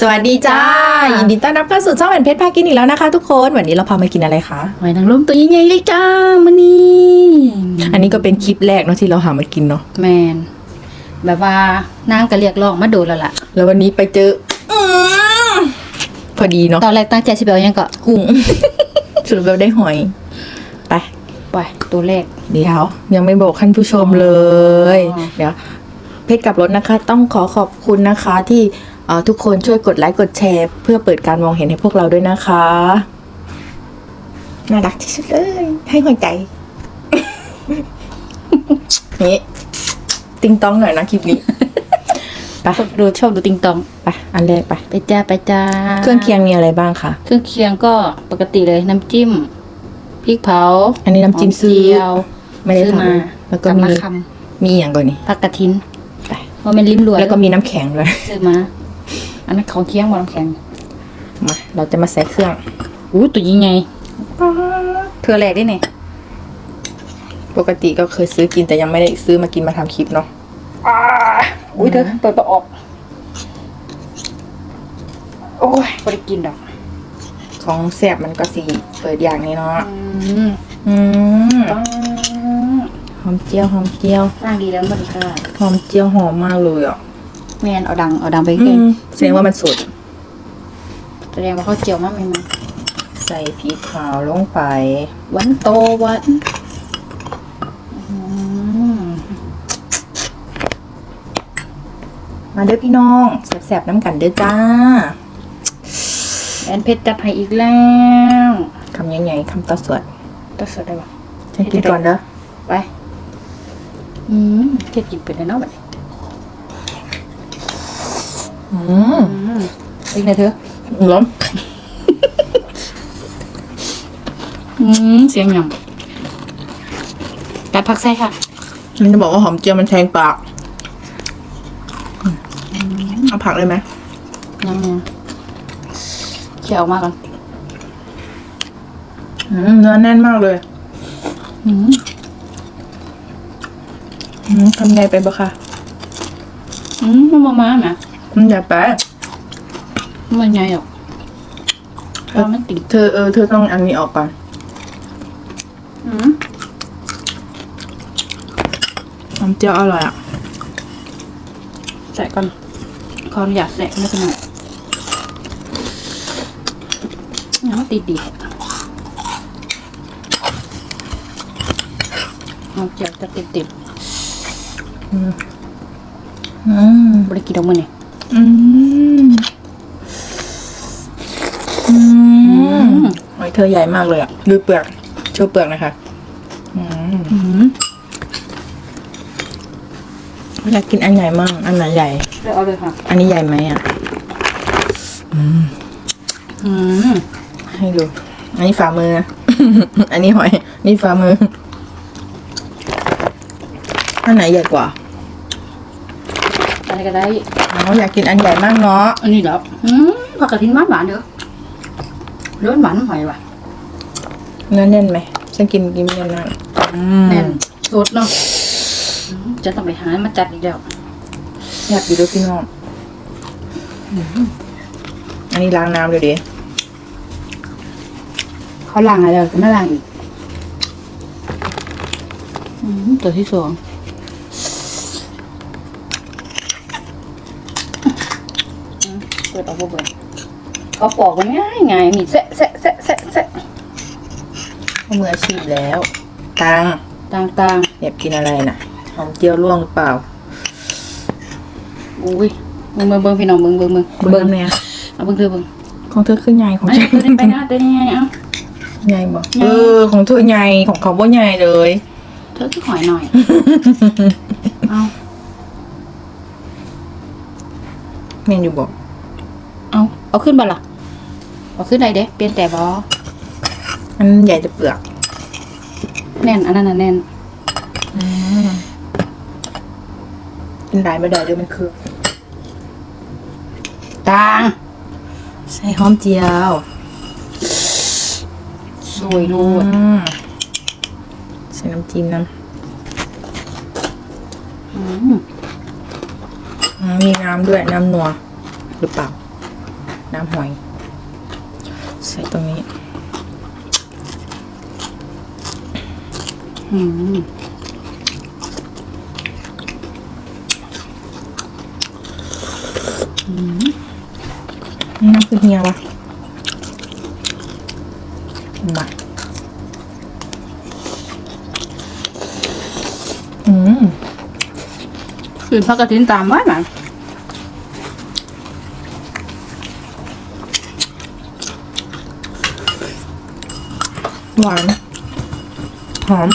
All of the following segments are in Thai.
สวัสดีจ้า ยินดีต้อนรับเข้าสู่ช่องแอนเพชรพากินอีกแล้วนะคะทุกคน วันนี้เราพามากินอะไรคะหอยนางรมตัวใหญ่ๆเลยจ้ามันนี่อันนี้ก็เป็นคลิปแรกเนาะที่เราหามากินเนาะแมนแบบว่านางก็เรียกร้องมาโดนแล้วล่ะ แล้ววันนี้ไปเจออืมพอดีเนาะตอนแรกตั้งใจสิไปเอาหยังก็กุ้ง สรุปเราได้หอย ไป ไปตัวแรก เดี๋ยว ยังไม่บอกท่านผู้ชมเลย อ๋อ เดี๋ยว เพชรกับรถนะคะ ต้องขอขอบคุณนะคะที่เอ่อ ทุกคนช่วยกดไลค์กดแชร์ เพื่อเปิดการมองเห็นให้พวกเราด้วยนะคะ น่ารักที่สุดเลย ให้หัวใจ นี่ติงต้องหน่อยนะคลิปนี้ไปชอบดูชอบดูติงตองไปอันแรกไปไปจ้าไปจ้า เครื่องเคียงมีอะไรบ้างคะเครื่องเคียงก็ปกติเลยน้ำจิ้มพริกเผา อันนี้น้ำจิ้มหซื้อเจียวไม่ได้ซื้อทำมาแล้วก็กับมีมะคมีอย่างก่อนนี่ำผักกระทินไปว่าเป็นลิ้มรวยแล้วก็มีน้ำแข็งด้วยซื้อมา อันนั้นของเคียงว่าน้ำแข็งมาเราจะมาใส่เครื่องอู้ตัวยิ่งไงเธอแรกได้ไงปกติก็เคยซื้อกินแต่ยังไม่ได้ซื้อมากินมาทำคลิปเนาะอุ้ยเธอเปิดประออก โอ้ยไม่ได้กินดอก ของแสบมันก็สีเปิดอย่างนี้เนาะอืมอืมต้องหอมเจียวหอมเจียวร่างดีแล้วมันค่ะหอมเจียวหอมมากเลยอะ แมนเอาดังเอาดังไปอืเองมแสดงว่ามันสดแสดงว่าเขาเจียวมากไหมมันใส่พริกขาวลงไป วันโตวันอืมมาเด้อพี่น้องแสบๆน้ำกันเด้อจ้าแอนเพชรจัดให้อีกแล้วคำใหญ่ๆคำต่อสวดต้องสดได้ปะฉันกินก่อนเด้อไป อืมเทียบกินเป็นเลยเนาะแบบนี้ อืมอืมอีกนะเธอร้อนอืมเสียงหยังกัดผักใส่ค่ะ มันจะบอกว่าหอมเจียวมันแทงปากเอาผักเลยไหมยังยังเคี่ยวออกมาก่อนอืมเนื้อแน่นมากเลย อืมอืมทำไงไปบ่คะอืมมันมามาไหม มันอย่าไปมันไงหรอกเพราะมันติดเธอเออเธอต้องอันนี้ออกก่อนอืมหอมเจียวอร่อยอะใส่ก่อนขออนุญาตใส่ไม่เป็นไรยังติดดีเอาเจียวจะติดติดอืมบริกินเอามือเนี่ย อืมอืมหอยเธอใหญ่มากเลยอะดูเปลือกโชว์เปลือกหนะคะอืมอืมอยากกินอันใหญ่มั่งอันไหนใหญ่ เลือกเอาเลยค่ะ อันนี้ใหญ่ไหมอะ อืมให้ดู อันนี้ฝ่ามือนะอันนี้หอย นี่ฝ่ามือ อันไหนใหญ่กว่า อะไรก็ได้ อ๋ออยากกินอันใหญ่มากเนาะอันนี้เหรออืมผักกระถินหวานหวานๆเด้อเลือหวานหอยว่ะเนื้อแน่นไหมฉันกินกินไม่แน่นมากอืมแน่นสดเนาะอืมจะต้องไปหามาจัดอีกแล้วอยากกินด้วยพี่น้องอันนี้ล้างน้ำเดี๋ยวดิเขาล้างอะไรก็ไม่ล้างอีกอืมตัวที่สองอืมเปิดออกบ่เปิดเขาปอกมันง่ายง่ายมีแซะแซะแซะแซะแซะเขามืออาชีพแล้วตังต่างอยากกินอะไรน่ะหอมเจียวร่วงหรือเปล่าๆอุ้ยเบิ่งเบิ่งเบิ่งพี่น้องเบิ่งเบิ่งเบิ่งเบิ้งเนี่ยเอาเบิ่งเธอเบิ่งของเธอขึ้นใหญ่ของไม่ฉันเธอได้ไปนะเธอได้ไงเอ้าใหญ่บ่เออของเธอใหญ่ของเขาบ่ใหญ่เลย เธอคือหอยหน่อย เอาเมนอยู่บอก เอาเอาขึ้นบ่ล่ะเอาขึ้นได้เด้เปลี่ยนแต่บ่อันใหญ่จะเปลือก แน่นอันนั้นน่ะแน่นกินหลายไม่ได้เดี๋ยวมันคือต่างใส่หอมเจียวสวยดูอืมใส่น้ำจิ้มน้อืมำอืมมีน้ำด้วยน้ำนัวหรือเปล่า น้ำหอย ใส่ตรงนี้อืมนี่น้ำคือเฮียวะมาอืมคืนพักกระถินตามไว้ไหม หวาน หอม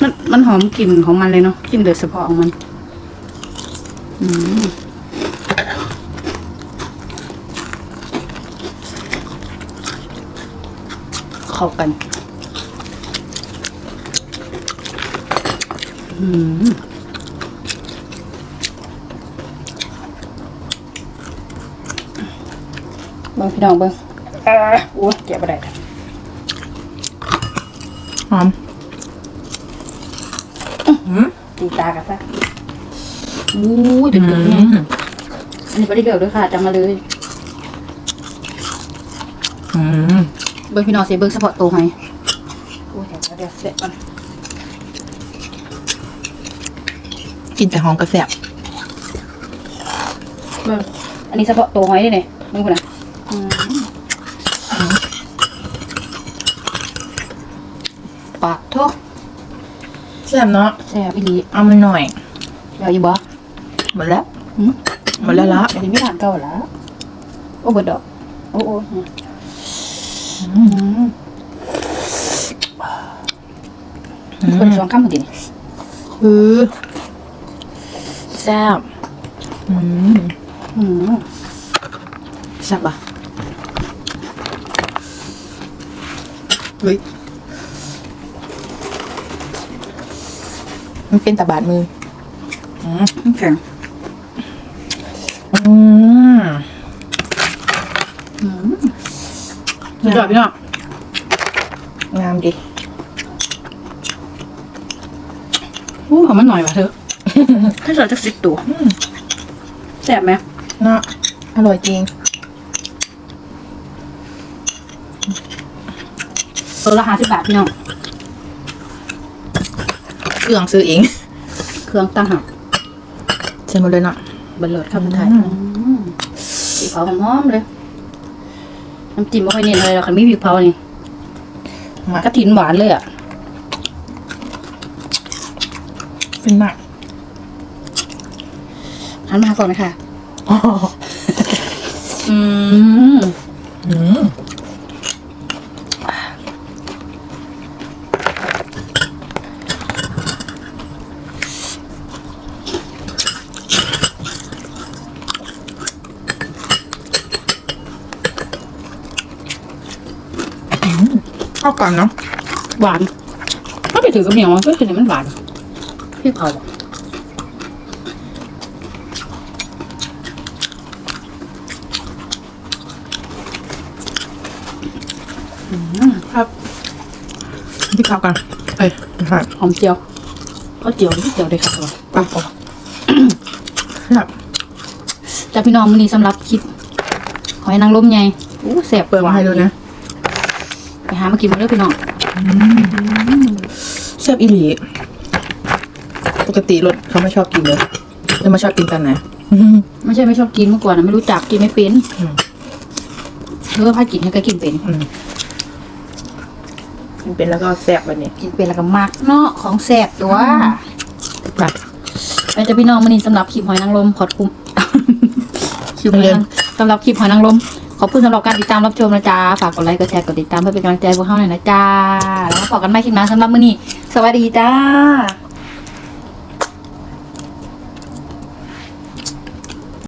มันมันหอมกลิ่นของมันเลยเนาะกลิ่นโดยเฉพาะของมัน อืมเข้ากัน อืมเบิ่งพี่น้องเบิ่งเออโอ้ยเจ็บอะไรห อมอืมตีตากันซะอู้ยเดือดๆเนี่ยอันนี้ไม่ได้เดือดด้วยค่ะจำมาเลยอืมเบิ้งพี่น้องสิเบิ้งเฉพาะตัวให้โอ้ยเดี๋ยวเดี๋ยวเสร็จก่อนกินแต่หอมกระแสบเบิ้งอันนี้เฉพาะตัวหอยนี่เนี่ยมึงพูดนะอืมปากโทษ แซ่บเนาะแซ่บอีหลีเอามาหน่อยเดี๋ยวอยู่บ่หมดแล้วหืมหมดแล้วละอันนี้ไม่ทานเก่าละโอ้เบิดดอก โอ้โอ้อืมคนสองคำพอดีนี่คือแซ่บอืมอืมแซ่บอะเฮ้ย มันเป็นตะบาดมือ อืมแข็งอืมอืมสุดยอดพี่น้องงามดิอู้หอมมันหน่อยว่ะเธอ ถ้าใส่จะสิบตัวแซ่บไหมเนาะอร่อยจริงตัวละห้าสิบบาทพี่น้อง เครื่องซื้อเอง เครื่องตั้งหักใช่หมดเลยเนาะเบันเลิศครับคุณไทยอืมพริกเผาหอมๆเลย น้ำจิ้มไม่ค่อยเน้นเลยหรอกคันมีพริกเผานี่มากระถินหวานเลยอะเป็นมากหันมาก่อนไหมค่ะ เข้ากันเนาะหวานถ้าไปถือกับเหนียวมันก็คือมันหวานพริกเผาอะครับที่เข้ากันเอ้ยไม่ใช่หอมเจียวก็เจียวนิดเจียวเลยค่ะตัวปะแบบจ้าพี่น้องมื้อนี้สำหรับคลิปหอยนางรมใหญ่อู้แสบเปิดมาให้ดูนะไป หามากินมาเด้อพี่น้องแซ่บอีหลีปกติรถเขาไม่ชอบกินเลยจะมาชอบกินตอนไหนไม่ใช่ไม่ชอบกินเมื่อก่อนนะไม่รู้จักกินไม่เป็นอืมเธอพากินให้ก็กินเป็นอืมกินเป็นแล้วก็แซ่บวันนี้กินเป็นแล้วก็มักเนาะของแสบตัวแบบไปจ้าพี่น้องมื้อนี้สำหรับคลิปหอยนางรมขอบคุณคลิปหอยนางสำหรับคลิปหอยนางรม ขอบคุณสำหรับการติดตามรับชมนะจ๊ะ ฝากกดไลค์ กดแชร์ กดติดตามเพื่อเป็นกำลังใจพวกเราหน่อยนะจ๊ะ แล้วก็พบกันใหม่คลิปหน้าสำหรับมื้อนี้ สวัสดีจ้า